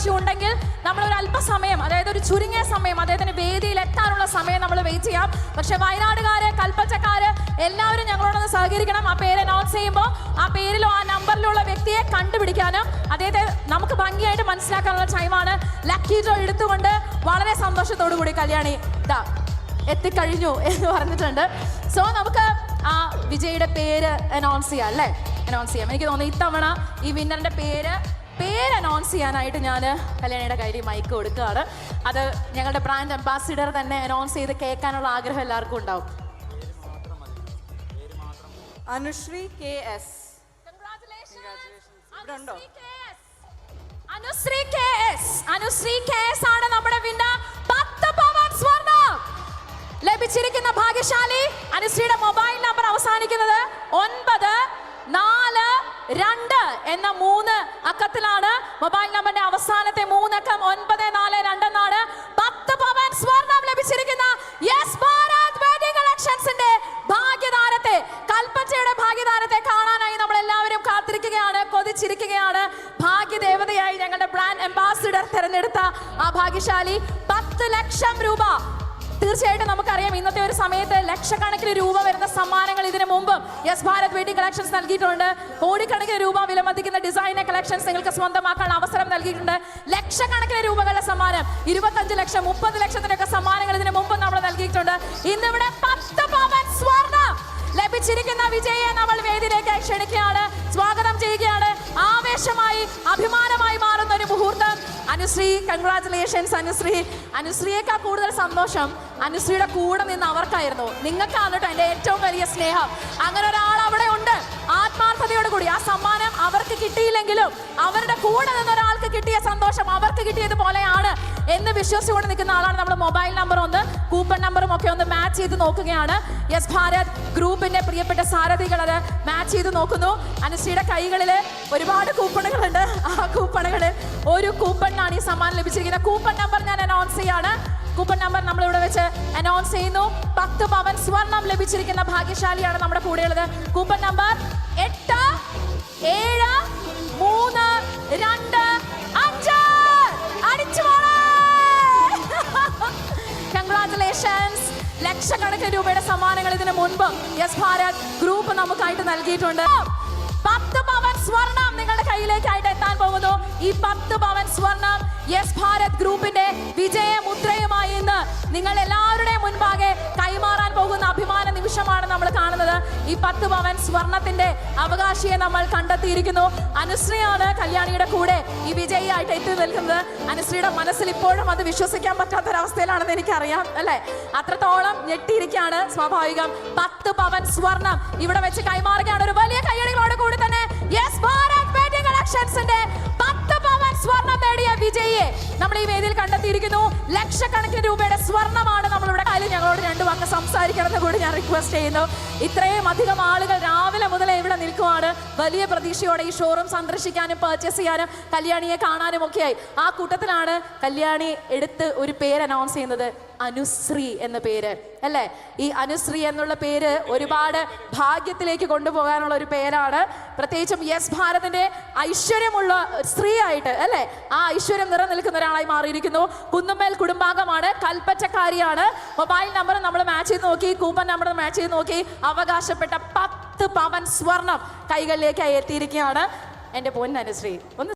അവകാശം ഉണ്ടെങ്കിൽ നമ്മൾ ഒരു അല്പസമയം അതായത് ഒരു ചുരുങ്ങിയ സമയം അദ്ദേഹത്തിന് വേദിയിൽ എത്താനുള്ള സമയം നമ്മൾ വെയിറ്റ് ചെയ്യാം. പക്ഷെ വയനാടുകാര് കൽപ്പറ്റക്കാര് എല്ലാവരും ഞങ്ങളോടൊന്ന് സഹകരിക്കണം. ആ പേര് അനൗൺസ് ചെയ്യുമ്പോൾ ആ പേരിലോ ആ നമ്പറിലുള്ള വ്യക്തിയെ കണ്ടുപിടിക്കാനും അദ്ദേഹത്തെ നമുക്ക് ഭംഗിയായിട്ട് മനസ്സിലാക്കാനുള്ള ടൈമാണ് ലക്കി ഡ്രോ എടുത്തുകൊണ്ട് വളരെ സന്തോഷത്തോടു കൂടി കല്യാണി ഇതാ എത്തിക്കഴിഞ്ഞു എന്ന് പറഞ്ഞിട്ടുണ്ട്. സോ നമുക്ക് ആ വിജയുടെ പേര് അനൗൺസ് ചെയ്യാം അല്ലേ? അനൗൺസ് ചെയ്യാം. എനിക്ക് തോന്നുന്നു ഇത്തവണ ഈ വിന്നറിന്റെ പേര് പേര് അനൗൺസ് ചെയ്യാനായിട്ട് ഞാൻ കല്യാണിയുടെ കയ്യിൽ മൈക്ക് കൊടുക്കുകയാണ്. അത് ഞങ്ങളുടെ ബ്രാൻഡ് അംബാസിഡർ തന്നെ അനൗൺസ് ചെയ്ത് കേൾക്കാനുള്ള ആഗ്രഹം എല്ലാവർക്കും ഉണ്ടാവും. Anushree K S. Anushree K S. Anushree K S. ആണ് നമ്മുടെ വിന്നർ പത്ത് പവൻ സ്വർണം ലഭിച്ചിരിക്കുന്ന ഭാഗ്യശാലി. അനുശ്രീയുടെ മൊബൈൽ നമ്പർ അവസാനിക്കുന്നത് ഒൻപത് നാല് രണ്ട് എന്ന മൂന്ന് അക്കത്തിലാണ്. മൊബൈൽ നമ്പറിന്റെ അവസാനത്തെ മൂന്നക്കം ഒൻപത് നാല് രണ്ട് നാല് പത്ത് പവൻ സ്വർണം ലഭിച്ചിരിക്കുന്ന യെസ് ഭാരത് വെഡിങ് കളക്ഷൻസിന്റെ ഭാഗ്യദാനത്തെ കൽപ്പറ്റയുടെ ഭാഗ്യദാനത്തെ കാണാനായി നമ്മൾ എല്ലാവരും കാത്തിരിക്കുകയാണ് കൊതിച്ചിരിക്കുകയാണ്. ഭാഗ്യദേവതയായി ഞങ്ങളുടെ ബ്രാൻഡ് അംബാസിഡർ തെരഞ്ഞെടുത്ത ആ ഭാഗ്യശാലി പത്ത് ലക്ഷം രൂപ തീർച്ചയായിട്ടും നമുക്കറിയാം ഇന്നത്തെ ഒരു സമയത്ത് ലക്ഷക്കണക്കിന് രൂപ വരുന്ന സമ്മാനങ്ങൾ ഇതിനു മുമ്പ് യെസ് ഭാരത് വെഡിങ് കളക്ഷൻസ് നൽകിയിട്ടുണ്ട്. കോടിക്കണക്കിന് രൂപ വിലമതിക്കുന്ന ഡിസൈനർ കളക്ഷൻസ് നിങ്ങൾക്ക് സ്വന്തമാക്കാൻ അവസരം നൽകിയിട്ടുണ്ട്. ലക്ഷക്കണക്കിന് രൂപകളുടെ സമ്മാനം ഇരുപത്തഞ്ച് ലക്ഷം മുപ്പത് ലക്ഷത്തിനൊക്കെ സമ്മാനങ്ങൾ ഇതിനു മുമ്പ് നമ്മൾ നൽകിയിട്ടുണ്ട്. ഇന്നിവിടെ പത്ത് പവൻ സ്വർണം ലഭിച്ചിരിക്കുന്ന വിജയെ നമ്മൾ വേദിയിലേക്ക് ക്ഷണിക്കുകയാണ്. സ്വാഗതം ചെയ്യുകയാണ്. ആവേശമായി അഭിമാനമായി മാറുന്ന ഒരു മുഹൂർത്തം. അനുശ്രീ കൺഗ്രാറ്റുലേഷൻസ് അനുശ്രീ. അനുശ്രീയേക്കാൾ കൂടുതൽ സന്തോഷം അനുശ്രീയുടെ കൂടെ നിന്ന് അവർക്കായിരുന്നു. നിങ്ങൾക്കാണ് കേട്ടോ എന്റെ ഏറ്റവും വലിയ സ്നേഹം. അങ്ങനെ ഒരാൾ അവിടെ ഉണ്ട്. ആത്മാർത്ഥതയോട് കൂടി. ആ സമ്മാനം അവർക്ക് കിട്ടിയില്ലെങ്കിലും അവരുടെ കൂടെ നിന്ന് ഒരാൾക്ക് കിട്ടിയ സന്തോഷം അവർക്ക് കിട്ടിയതുപോലെയാണ് എന്ന് വിശ്വസിച്ചുകൊണ്ട് നിൽക്കുന്ന ആളാണ് നമ്മൾ മൊബൈൽ നമ്പർ ഒന്ന്. കൂപ്പൺ നമ്പറും ഒക്കെ ഒന്ന് മാച്ച് ചെയ്ത് നോക്കുകയാണ്. യെസ് ഭാരത് ഗ്രൂപ്പിന്റെ പ്രിയപ്പെട്ട സാരഥികൾ അത് മാച്ച് ചെയ്ത് നോക്കുന്നു. അനുശ്രീയുടെ കൈകളിൽ ഒരുപാട് കൂപ്പണുകളുണ്ട്. ആ കൂപ്പണുകളിൽ ഒരു കൂപ്പണിനാണ് ഈ സമ്മാനം ലഭിച്ചിരിക്കുന്നത്. കൂപ്പൺ നമ്പർ ഞാൻ അനൗൺസ് ചെയ്യാണ്. കൂപ്പൺ നമ്പർ നമ്മൾ ഇവിടെ വെച്ച് അനൗൺസ് ചെയ്യുന്നു. പത്ത് പവൻ സ്വർണം ലഭിച്ചിരിക്കുന്ന ഭാഗ്യശാലിയാണ് നമ്മുടെ കൂടെയുള്ളത് കൂപ്പൺ നമ്പർ എട്ട് ഏഴ് മൂന്ന് രണ്ട് അഞ്ച്. അടിച്ചു കൺഗ്രാറ്റുലേഷൻസ് ലക്ഷക്കണക്കിന് രൂപയുടെ സമ്മാനങ്ങൾ ഇതിനു മുൻപ് യെസ് ഭാരത് ഗ്രൂപ്പ് നമുക്കായിട്ട് നൽകിയിട്ടുണ്ട്. പത്ത് പവൻ സ്വർണം നിങ്ങളുടെ കയ്യിലേക്കായിട്ട് എത്താൻ പോകുന്നു. ഈ പത്ത് പവൻ സ്വർണം യെസ് ഭാരത് ഗ്രൂപ്പിന്റെ വിജയ മുദ്രയുമായി ഇന്ന് നിങ്ങൾ എല്ലാവരുടെയും മുൻപാകെ കൈമാറാൻ പോകുന്ന അഭിമാന നിമിഷമാണ് നമ്മൾ കാണുന്നത്. ഈ പത്ത് പവൻ സ്വർണത്തിന്റെ അവകാശിയെ നമ്മൾ കണ്ടെത്തിയിരിക്കുന്നു. അനുശ്രീയാണ് കല്യാണിയുടെ കൂടെ ഈ വിജയിയായിട്ട് എത്തി നിൽക്കുന്നത്. അനുശ്രീയുടെ മനസ്സിൽ ഇപ്പോഴും അത് വിശ്വസിക്കാൻ പറ്റാത്തൊരവസ്ഥയിലാണെന്ന് എനിക്കറിയാം അല്ലെ? അത്രത്തോളം ഞെട്ടിയിരിക്കുകയാണ് സ്വാഭാവികം. പത്ത് പവൻ സ്വർണം ഇവിടെ വെച്ച് കൈമാറുകയാണ്. ഒരു വലിയ കയ്യടികളോട് കൂടി തന്നെ യെസ് ഭാരത് കളക്ഷൻസിന്റെ പത്ത് പവൻ സ്വർണം നേടിയ വിജയിയെ നമ്മൾ ഈ വേദിയിൽ കണ്ടെത്തിയിരിക്കുന്നു. ലക്ഷക്കണക്കിന് രൂപയുടെ സ്വർണമാണ് നമ്മളിവിടെ കാര്യം ഞങ്ങളോട് രണ്ട് വാക്ക് സംസാരിക്കണമെന്ന് കൂടി ഞാൻ റിക്വസ്റ്റ് ചെയ്യുന്നു. ഇത്രയും അധികം ആളുകൾ രാവിലെ മുതലേ ഇവിടെ നിൽക്കുവാണ്. വലിയ പ്രതീക്ഷയോടെ ഈ ഷോറൂം സന്ദർശിക്കാനും പർച്ചേസ് ചെയ്യാനും കല്യാണിയെ കാണാനും ഒക്കെയായി. ആ കൂട്ടത്തിലാണ് കല്യാണി എടുത്ത് ഒരു പേര് അനൗൺസ് ചെയ്യുന്നത്. അനുശ്രീ എന്ന പേര്. അല്ലേ? ഈ അനുശ്രീ എന്നുള്ള പേര് ഒരുപാട് ഭാഗ്യത്തിലേക്ക് കൊണ്ടുപോകാനുള്ള ഒരു പേരാണ്. പ്രത്യേകിച്ചും യെസ് ഭാരതിന്റെ ഐശ്വര്യമുള്ള സ്ത്രീ ആയിട്ട് അല്ലേ? ആ ഐശ്വര്യം നിറനിൽക്കുന്ന ഒരാളായി മാറിയിരിക്കുന്നു. കുന്നുമേൽ കുടുംബാംഗമാണ് കൽപ്പറ്റക്കാരിയാണ്. മൊബൈൽ നമ്പർ നമ്മൾ മാച്ച് ചെയ്ത് നോക്കി കൂപ്പൺ നമ്പർ മാച്ച് ചെയ്ത് നോക്കി അവകാശപ്പെട്ട പത്ത് പവൻ സ്വർണം കൈകളിലേക്ക് എത്തിയിരിക്കുകയാണ്. എന്റെ പൊന്നനുശ്രീ ഒന്ന്